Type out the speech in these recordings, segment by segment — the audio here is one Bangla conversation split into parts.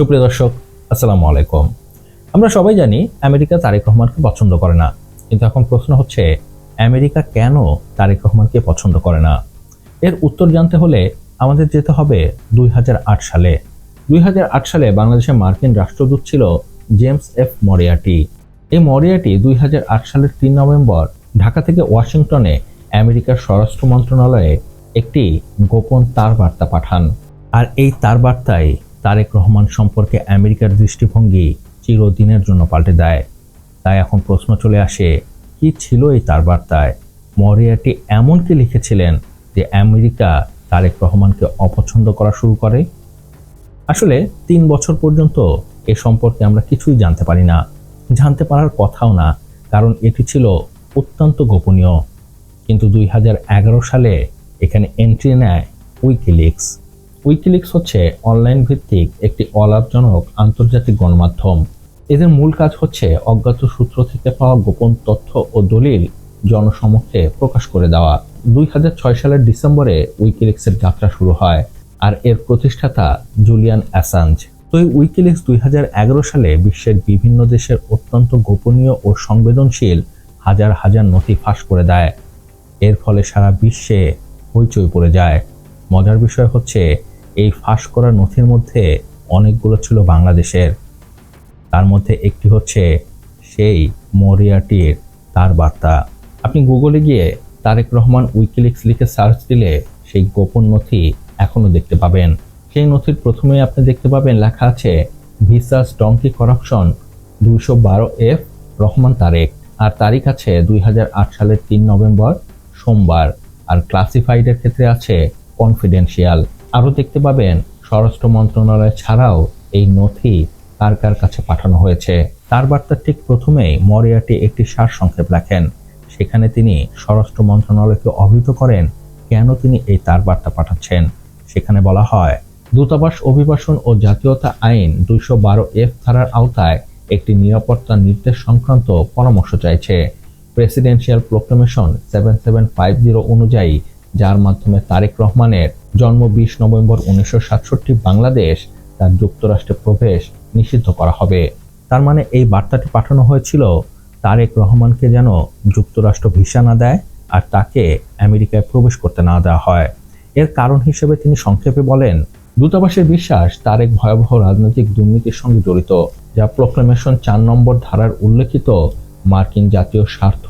সুপ্রিয় দর্শক, আসসালামু আলাইকুম। আমরা সবাই জানি আমেরিকা তারেক রহমানকে পছন্দ করে না। কিন্তু এখন প্রশ্ন হচ্ছে, আমেরিকা কেন তারেক রহমানকে পছন্দ করে না? এর উত্তর জানতে হলে আমাদের যেতে হবে দুই হাজার আট সালে। দুই হাজার আট সালে বাংলাদেশের মার্কিন রাষ্ট্রদূত ছিল জেমস এফ মরিয়াটি এই মরিয়াটি দুই হাজার আট সালের তিন নভেম্বর ঢাকা থেকে ওয়াশিংটনে আমেরিকার স্বরাষ্ট্র মন্ত্রণালয়ে একটি গোপন তার বার্তা পাঠান। আর এই তার বার্তায় তারেক রহমান সম্পর্কে আমেরিকার দৃষ্টিভঙ্গি চিরদিনের জন্য পাল্টে দেয়। তাই এখন প্রশ্ন চলে আসে, কি ছিল এই তার বার্তায় মরিয়াটি এমন কি লিখেছিলেন যে আমেরিকা তারেক রহমানকে অপছন্দ করা শুরু করে? আসলে তিন বছর পর্যন্ত এ সম্পর্কে আমরা কিছুই জানতে পারি না। জানতে পারার কথাও না, কারণ এটি ছিল অত্যন্ত গোপনীয়। কিন্তু দুই হাজার এগারো সালে এখানে এন্ট্রি নেয় উইকিলিক্স উইকিলিক্স হচ্ছে অনলাইন ভিত্তিক একটি অলাভজনক আন্তর্জাতিক গণমাধ্যম। এদের মূল কাজ হচ্ছে অজ্ঞাত সূত্র থেকে পাওয়া গোপন তথ্য ও দলিল জনসমক্ষে প্রকাশ করে দেওয়া। দুই হাজার ছয় সালের ডিসেম্বরে উইকিলিক্সের যাত্রা শুরু হয় আর এর প্রতিষ্ঠাতা জুলিয়ান অ্যাসাঞ্জ তো এই উইকিলিক্স দুই হাজার এগারো সালে বিশ্বের বিভিন্ন দেশের অত্যন্ত গোপনীয় ও সংবেদনশীল হাজার হাজার নথি ফাঁস করে দেয়। এর ফলে সারা বিশ্বে হইচই পড়ে যায়। মজার বিষয় হচ্ছে এই ফাঁস করা নথির মধ্যে অনেকগুলো ছিল বাংলাদেশের। তার মধ্যে একটি হচ্ছে সেই মরিয়াটির তার বার্তা। আপনি গুগলে গিয়ে তারেক রহমান উইকিলিক্স লিখে সার্চ দিলে সেই গোপন নথি এখনও দেখতে পাবেন। সেই নথির প্রথমেই আপনি দেখতে পাবেন লেখা আছে, ভিসাস ডঙ্কি করাপশন দুইশো বারো এফ রহমান তারেক। আর তারিখ আছে দুই হাজার আট সালের তিন নভেম্বর সোমবার। আর ক্লাসিফাইডের ক্ষেত্রে আছে কনফিডেন্সিয়াল আরও দেখতে পাবেন, স্বরাষ্ট্র মন্ত্রণালয় ছাড়াও এই নথি কার কার কাছে পাঠানো হয়েছে। তার বার্তার ঠিক প্রথমেই মরিয়াটি একটি সার সংক্ষেপ লেখেন। সেখানে তিনি স্বরাষ্ট্র মন্ত্রণালয়কে অবহিত করেন, কেন তিনি এই তার বার্তা পাঠাচ্ছেন। সেখানে বলা হয়, দূতাবাস অভিবাসন ও জাতীয়তা আইন দুইশো বারো এফ ধারার আওতায় একটি নিরাপত্তা নির্দেশ সংক্রান্ত পরামর্শ চাইছে। Presidential proclamation seven seven five zero অনুযায়ী যার মাধ্যমে তারেক রহমানের জন্ম বিশ নভেম্বর উনিশশো সাতষট্টি বাংলাদেশ তার যুক্তরাষ্ট্রে প্রবেশ নিষিদ্ধ করা হবে। তার মানে এই বার্তাটি পাঠানো হয়েছিল তারেক রহমানকে যেন যুক্তরাষ্ট্র ভিসা না দেয় আর তাকে আমেরিকায় প্রবেশ করতে না দেওয়া হয়। এর কারণ হিসেবে তিনি সংক্ষেপে বলেন, দূতাবাসের বিশ্বাস তারেক ভয়াবহ রাজনৈতিক দুর্নীতির সঙ্গে জড়িত, যা প্রোক্লেমেশন চার নম্বর ধারার উল্লেখিত মার্কিন জাতীয় স্বার্থ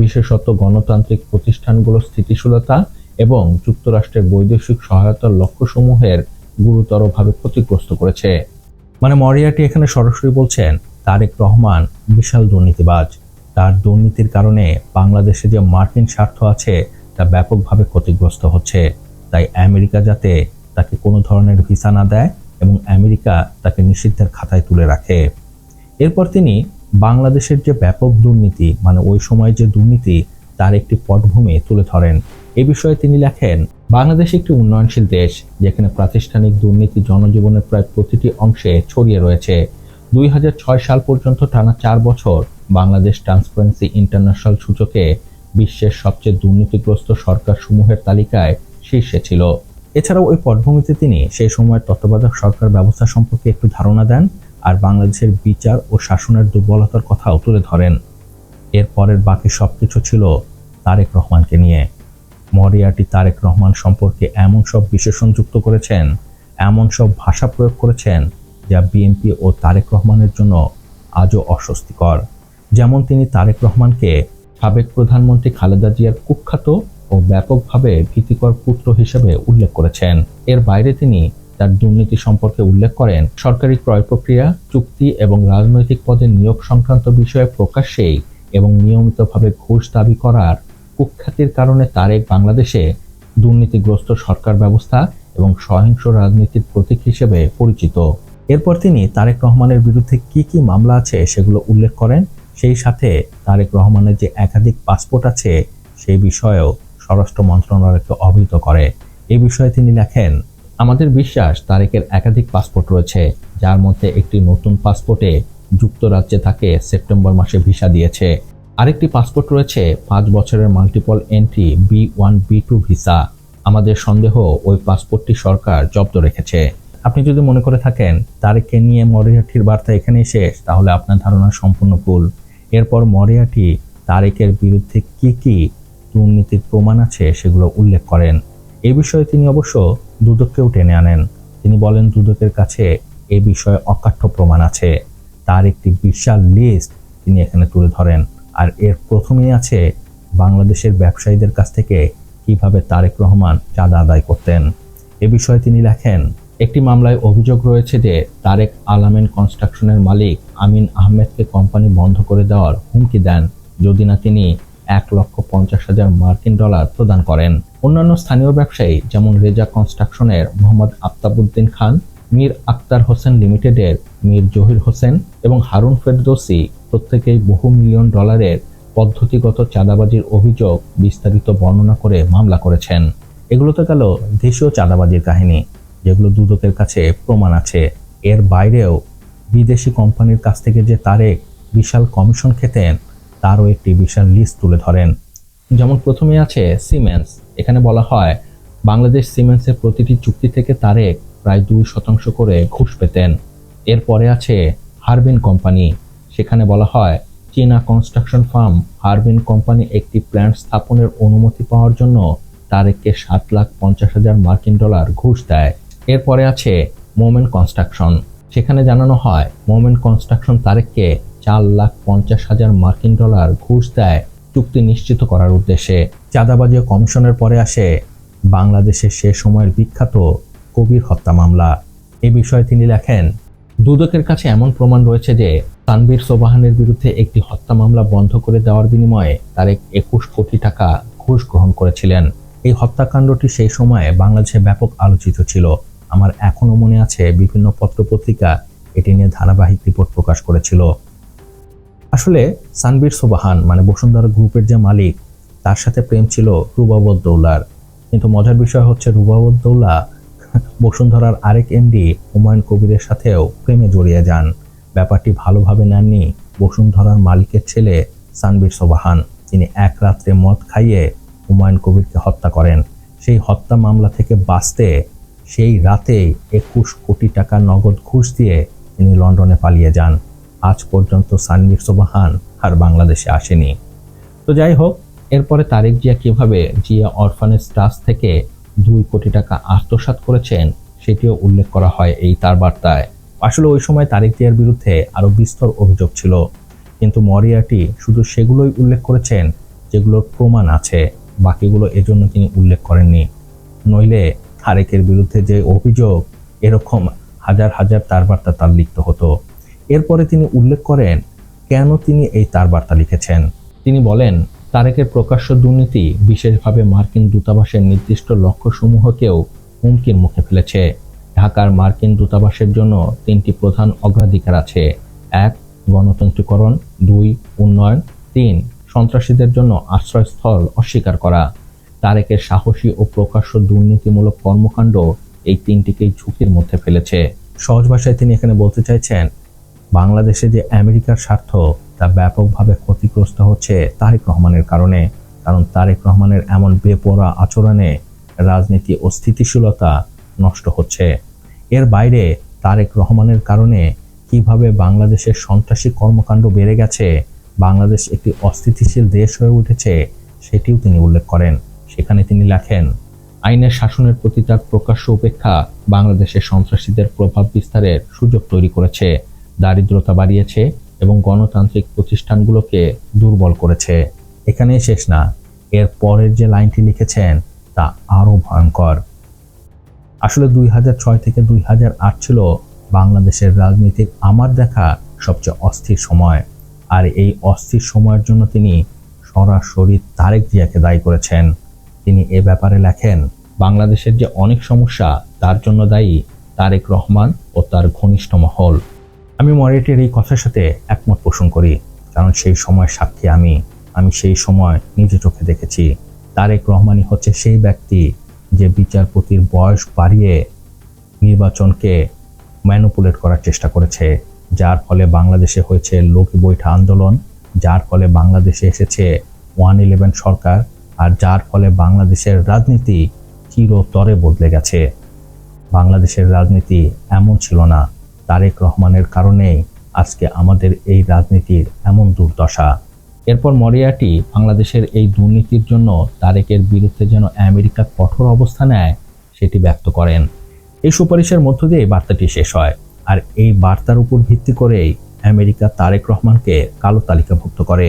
বিশেষত গণতান্ত্রিক প্রতিষ্ঠানগুলোর স্থিতিশীলতা এবং যুক্তরাষ্ট্রের বৈদেশিক সহায়তার লক্ষ্যসমূহের গুরুতরভাবে ক্ষতিগ্রস্ত করেছে। মানে মরিয়াটি এখানে সরাসরি বলছেন, তারেক রহমান বিশাল দুর্নীতিবাজ। তার দুর্নীতির কারণে বাংলাদেশে যে মার্কিন স্বার্থ আছে, তা ব্যাপকভাবে ক্ষতিগ্রস্ত হচ্ছে। তাই আমেরিকা যাতে তাকে কোনো ধরনের ভিসা না দেয় এবং আমেরিকা তাকে নিষিদ্ধের খাতায় তুলে রাখে। এরপর তিনি বাংলাদেশের যে ব্যাপক দুর্নীতি মানে ওই সময় যে দুর্নীতি, তার একটি পটভূমি তুলে ধরেন। এ বিষয়ে তিনি লেখেন, বাংলাদেশ একটি উন্নয়নশীল দেশ, যেখানে প্রাতিষ্ঠানিক দুর্নীতি জনজীবনের প্রায় প্রতিটি অংশে ছড়িয়ে রয়েছে। দুই হাজার ছয় সাল পর্যন্ত টানা চার বছর বাংলাদেশ ট্রান্সপারেন্সি ইন্টারন্যাশনাল সূচকে বিশ্বের সবচেয়ে দুর্নীতিগ্রস্ত সরকার সমূহের তালিকায় শীর্ষে ছিল। এছাড়াও ওই পটভূমিতে তিনি সেই সময়ের তত্ত্বাবধায়ক সরকার ব্যবস্থা সম্পর্কে একটু ধারণা দেন। বাংলাদেশের বিচার ও শাসনের দুর্বলতার কথাও তুলে ধরেন। এরপরের বাকি সব কিছু ছিল তারেক রহমানকে নিয়ে। মরিয়াটি তারেক রহমান সম্পর্কে এমন সব বিশেষণ যুক্ত করেছেন, এমন সব ভাষা প্রয়োগ করেছেন যা বিএনপি ও তারেক রহমানের জন্য আজও অস্বস্তিকর। যেমন তিনি তারেক রহমানকে সাবেক প্রধানমন্ত্রী খালেদা জিয়ার কুখ্যাত ও ব্যাপকভাবে ভীতিকর পুত্র হিসেবে উল্লেখ করেছেন। এর বাইরে তিনি তার দুর্নীতি সম্পর্কে উল্লেখ করেন, সরকারি ক্রয় প্রক্রিয়া, চুক্তি এবং রাজনৈতিক পদে নিয়োগ সংক্রান্ত বিষয়ে প্রকাশ্যেই এবং নিয়মিতভাবে ঘুষ দাবি করার কুখ্যাতির কারণে তারেক বাংলাদেশে দুর্নীতিগ্রস্ত সরকার ব্যবস্থা এবং সহিংস রাজনীতির প্রতীক হিসেবে পরিচিত। এরপর তিনি তারেক রহমানের বিরুদ্ধে কি কি মামলা আছে সেগুলো উল্লেখ করেন। সেই সাথে তারেক রহমানের যে একাধিক পাসপোর্ট আছে, সেই বিষয়েও স্বরাষ্ট্র মন্ত্রণালয়কে অবহিত করে। এই বিষয়ে তিনি লেখেন আমাদের বিশ্বাস তারেকের একাধিক পাসপোর্ট রয়েছে, যার মধ্যে একটি নতুন পাসপোর্টে যুক্তরাজ্যে তাকে সেপ্টেম্বর মাসে ভিসা দিয়েছে। আরেকটি পাসপোর্ট রয়েছে, পাঁচ বছরের multiple entry B one, B two visa. আমাদের সন্দেহ ওই পাসপোর্টটি সরকার জব্দ রেখেছে। আপনি যদি মনে করে থাকেন তারেককে নিয়ে মরিয়াটির বার্তা এখানেই শেষ, তাহলে আপনার ধারণা সম্পূর্ণ ভুল। এরপর মরিয়াটি তারেকের বিরুদ্ধে কি কি দুর্নীতির প্রমাণ আছে সেগুলো উল্লেখ করেন। এই বিষয়ে তিনি অবশ্য দুদককেও টেনে আনেন। তিনি বলেন, দুদকের কাছে এ বিষয়ে অকাঠ্য প্রমাণ আছে। তার একটি বিশাল লিস্ট তিনি এখানে তুলে ধরেন। আর এর প্রথমেই আছে বাংলাদেশের ব্যবসায়ীদের কাছ থেকে কীভাবে তারেক রহমান চাঁদা আদায় করতেন। এ বিষয়ে তিনি লেখেন, একটি মামলায় অভিযোগ রয়েছে যে তারেক আলামিন কনস্ট্রাকশনের মালিক আমিন আহমেদকে কোম্পানি বন্ধ করে দেওয়ার হুমকি দেন, যদি না তিনি এক লক্ষ পঞ্চাশ হাজার মার্কিন ডলার প্রদান করেন। অন্যান্য স্থানীয় ব্যবসায়ী যেমন রেজা কনস্ট্রাকশনের মোহাম্মদ আফতাবুদ্দিন খান, মীর আক্তার হোসেন লিমিটেডের মীর জহির হোসেন এবং হারুন ফেরদৌসি প্রত্যেকেই বহু মিলিয়ন ডলারের পদ্ধতিগত চাঁদাবাজির অভিযোগ বিস্তারিত বর্ণনা করে মামলা করেছেন। এগুলো তো গেল দেশীয় চাঁদাবাজির কাহিনী, যেগুলো দুদকের কাছে প্রমাণ আছে। এর বাইরেও বিদেশি কোম্পানির কাছ থেকে যে তারেক বিশাল কমিশন খেতেন, তারও একটি বিশাল লিস্ট তুলে ধরেন। যেমন প্রথমে আছে সিমেন্স এখানে বলা হয় বাংলাদেশ সিমেন্সের প্রতিটি চুক্তি থেকে তারেক প্রায় দুই শতাংশ করে ঘুষ পেতেন। এরপরে আছে হারবিন কোম্পানি সেখানে বলা হয় চীনা কনস্ট্রাকশন ফার্ম হারবিন কোম্পানি একটি প্ল্যান্ট স্থাপনের অনুমতি পাওয়ার জন্য তারেককে সাত লাখ পঞ্চাশ হাজার মার্কিন ডলার ঘুষ দেয়। এরপরে আছে মোমেন্ট কনস্ট্রাকশন সেখানে জানানো হয় মোমেন্ট কনস্ট্রাকশন তারেককে চার লাখ পঞ্চাশ হাজার মার্কিন ডলার ঘুষ দেয়। চুক্তি নিশ্চিত করার উদ্দেশ্যে চাঁদাবাজি কমিশনের পরে আসে বাংলাদেশের সে সময়ের বিখ্যাত কবির হত্যা মামলা। এ বিষয়ে তিনি লেখেন, দুদকের কাছে এমন প্রমাণ রয়েছে যে তানবীর সোবাহানের বিরুদ্ধে একটি হত্যা মামলা বন্ধ করে দেওয়ার বিনিময়ে তারেক একুশ কোটি টাকা ঘুষ গ্রহণ করেছিলেন। এই হত্যাকাণ্ডটি সেই সময়ে বাংলাদেশে ব্যাপক আলোচিত ছিল। আমার এখনও মনে আছে বিভিন্ন পত্রপত্রিকা এটি নিয়ে ধারাবাহিক রিপোর্ট প্রকাশ করেছিল। আসলে সানবীর সোবাহান মানে বসুন্ধরা গ্রুপের যে মালিক, তার সাথে প্রেম ছিল রুবাবুদ্দৌলার কিন্তু মজার বিষয় হচ্ছে রুবাবুদ্দৌলা বসুন্ধরার আরেক এমডি হুমায়ুন কবিরের সাথেও প্রেমে জড়িয়ে যান। ব্যাপারটি ভালোভাবে নেননি বসুন্ধরার মালিকের ছেলে সানবীর সোবাহান। তিনি এক রাত্রে মদ খাইয়ে হুমায়ুন কবিরকে হত্যা করেন। সেই হত্যা মামলা থেকে বাঁচতে সেই রাতেই একুশ কোটি টাকা নগদ ঘুষ দিয়ে তিনি লন্ডনে পালিয়ে যান। আজ পর্যন্ত সানবীর সোবাহান আর বাংলাদেশে আসেনি। তো যাই হোক, এরপরে তারেক জিয়া কীভাবে জিয়া অরফানেজ ট্রাস্ট থেকে দুই কোটি টাকা আত্মসাৎ করেছেন, সেটিও উল্লেখ করা হয় এই তার বার্তায়। আসলে ওই সময় তারেক জিয়ার বিরুদ্ধে আরও বিস্তর অভিযোগ ছিল, কিন্তু মরিয়াটি শুধু সেগুলোই উল্লেখ করেছেন যেগুলোর প্রমাণ আছে, বাকিগুলো এজন্য তিনি উল্লেখ করেননি। নইলে তারেকের বিরুদ্ধে যে অভিযোগ, এরকম হাজার হাজার তার বার্তা তার লিখতে হতো। এরপরে তিনি উল্লেখ করেন, কেন তিনি এই তার বার্তা লিখেছেন। তিনি বলেন, তারেকের প্রকাশ্য দুর্নীতি বিশেষভাবে মার্কিন দূতাবাসের নির্দিষ্ট লক্ষ্যসমূহকেও হুমকির মুখে ফেলেছে। ঢাকার মার্কিন দূতাবাসের জন্য তিনটি প্রধান অগ্রাধিকার আছে। এক, গণতন্ত্রীকরণ। দুই, উন্নয়ন। তিন, সন্ত্রাসীদের জন্য আশ্রয়স্থল অস্বীকার করা। তারেকের সাহসী ও প্রকাশ্য দুর্নীতিমূলক কর্মকাণ্ড এই তিনটিকেই ঝুঁকির মধ্যে ফেলেছে। সহজ ভাষায় তিনি এখানে বলতে চাইছেন বাংলাদেশে যে আমেরিকার স্বার্থ তা ব্যাপকভাবে ক্ষতিগ্রস্ত হচ্ছে তারেক রহমানের কারণে, কারণ তারেক রহমানের এমন বেপরা আচরণে রাজনীতি ও স্থিতিশীলতা নষ্ট হচ্ছে। এর বাইরে তারেক রহমানের কারণে কীভাবে বাংলাদেশের সন্ত্রাসী কর্মকাণ্ড বেড়ে গেছে, বাংলাদেশ একটি অস্থিতিশীল দেশ হয়ে উঠেছে, সেটিও তিনি উল্লেখ করেন। সেখানে তিনি লেখেন, আইনের শাসনের প্রতি তার প্রকাশ্য উপেক্ষা বাংলাদেশের সন্ত্রাসীদের প্রভাব বিস্তারের সুযোগ তৈরি করেছে। দারিদ্রতা বাড়িয়েছে এবং গণতান্ত্রিক প্রতিষ্ঠানগুলোকে দুর্বল করেছে। এখানে শেষ না, এর পরের যে লাইনটি লিখেছেন তা আরও ভয়ঙ্কর। আসলে দুই হাজার ছয় থেকে দুই হাজার আট ছিল বাংলাদেশের রাজনীতির আমার দেখা সবচেয়ে অস্থির সময়। আর এই অস্থির সময়ের জন্য তিনি সরাসরি তারেক জিয়াকে দায়ী করেছেন। তিনি এ ব্যাপারে লেখেন, বাংলাদেশের যে অনেক সমস্যা, তার জন্য দায়ী তারেক রহমান ও তার ঘনিষ্ঠ মহল। আমি মরিয়াটির এই কথার সাথে একমত পোষণ করি, কারণ সেই সময় সাক্ষী আমি আমি সেই সময় নিজে চোখে দেখেছি। তারেক রহমানই হচ্ছে সেই ব্যক্তি যে বিচারপতির বয়স বাড়িয়ে নির্বাচনকে ম্যানুপুলেট করার চেষ্টা করেছে, যার ফলে বাংলাদেশে হয়েছে লোক বৈঠা আন্দোলন, যার ফলে বাংলাদেশে এসেছে ওয়ান ইলেভেন সরকার, আর যার ফলে বাংলাদেশের রাজনীতি চিরতরে বদলে গেছে। বাংলাদেশের রাজনীতি এমন ছিল না। তারেক রহমানের কারণেই আজকে আমাদের এই রাজনীতির এমন দুর্দশা। এরপর মরিয়াটি বাংলাদেশের এই দুর্নীতির জন্য তারেকের বিরুদ্ধে যেন আমেরিকা কঠোর অবস্থা নেয়, সেটি ব্যক্ত করেন। এই সুপারিশের মধ্য দিয়ে এই বার্তাটি শেষ হয়, আর এই বার্তার উপর ভিত্তি করেই আমেরিকা তারেক রহমানকে কালো তালিকাভুক্ত করে।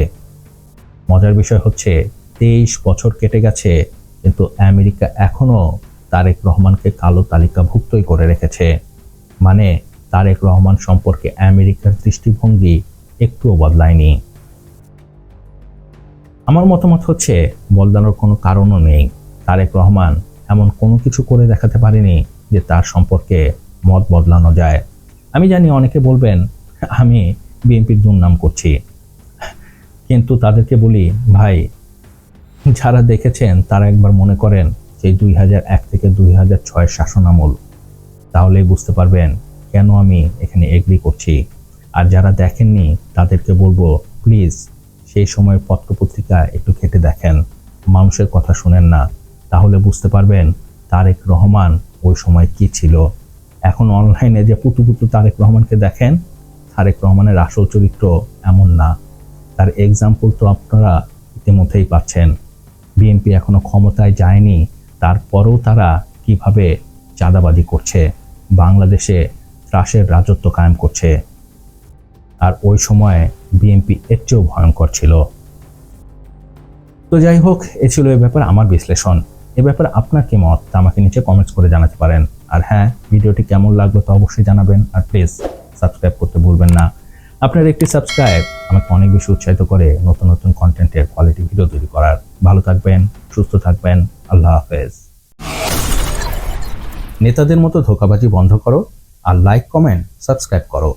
মজার বিষয় হচ্ছে, তেইশ বছর কেটে গেছে, কিন্তু আমেরিকা এখনও তারেক রহমানকে কালো তালিকাভুক্তই করে রেখেছে। মানে তারেক রহমান সম্পর্কে আমেরিকার দৃষ্টিভঙ্গি একটুও বদলায়নি। আমার মতামত হচ্ছে, বদলানোর কোনো কারণও নেই। তারেক রহমান এমন কোনো কিছু করে দেখাতে পারেনি যে তার সম্পর্কে মত বদলানো যায়। আমি জানি অনেকে বলবেন, আমি বিএনপির দুর্নাম করছি। কিন্তু তাদেরকে বলি, ভাই, যারা দেখেছেন তারা একবার মনে করেন যে দুই থেকে দুই হাজার ছয় শাসন আমল। তাহলেই বুঝতে পারবেন কেন আমি এখানে এগ্রি করছি? আর যারা দেখেননি, তাদেরকে বলব প্লিজ সেই সময়ের পত্রপত্রিকা একটু ঘেটে দেখেন। মানুষের কথা শুনেন না। তাহলে বুঝতে পারবেন তারেক রহমান ওই সময় কি ছিল। এখন অনলাইনে যে পুতু পুতু তারেক রহমানকে দেখেন, তারেক রহমানের আসল চরিত্র এমন না। তার এক্সাম্পল তো আপনারা ইতিমধ্যেই পাচ্ছেন। বিএনপি এখনও ক্ষমতায় যায়নি, তারপরেও তারা কীভাবে চাঁদাবাজি করছে? বাংলাদেশে ত্রাসের রাজত্ব কায়েম করছে। আর ওই সময়ে বিএনপি এর চেয়েও ভয়ঙ্কর ছিল। তো যাই হোক, এ ছিল এ ব্যাপারে আমার বিশ্লেষণ। এ ব্যাপারে আপনার কি মত? তা আমাকে নিচে কমেন্টস করে জানাতে পারেন। আর হ্যাঁ ভিডিওটি কেমন লাগল তা অবশ্যই জানাবেন। আর প্লিজ সাবস্ক্রাইব করতে ভুলবেন না। আপনার একটি সাবস্ক্রাইব আমাকে অনেক বেশি উৎসাহিত করে নতুন নতুন কন্টেন্টের কোয়ালিটি ভিডিও তৈরি করার। ভালো থাকবেন, সুস্থ থাকবেন। আল্লাহ হাফেজ। নেতাদের মতো ধোকাবাজি বন্ধ করো। আর লাইক কমেন্ট সাবস্ক্রাইব করো।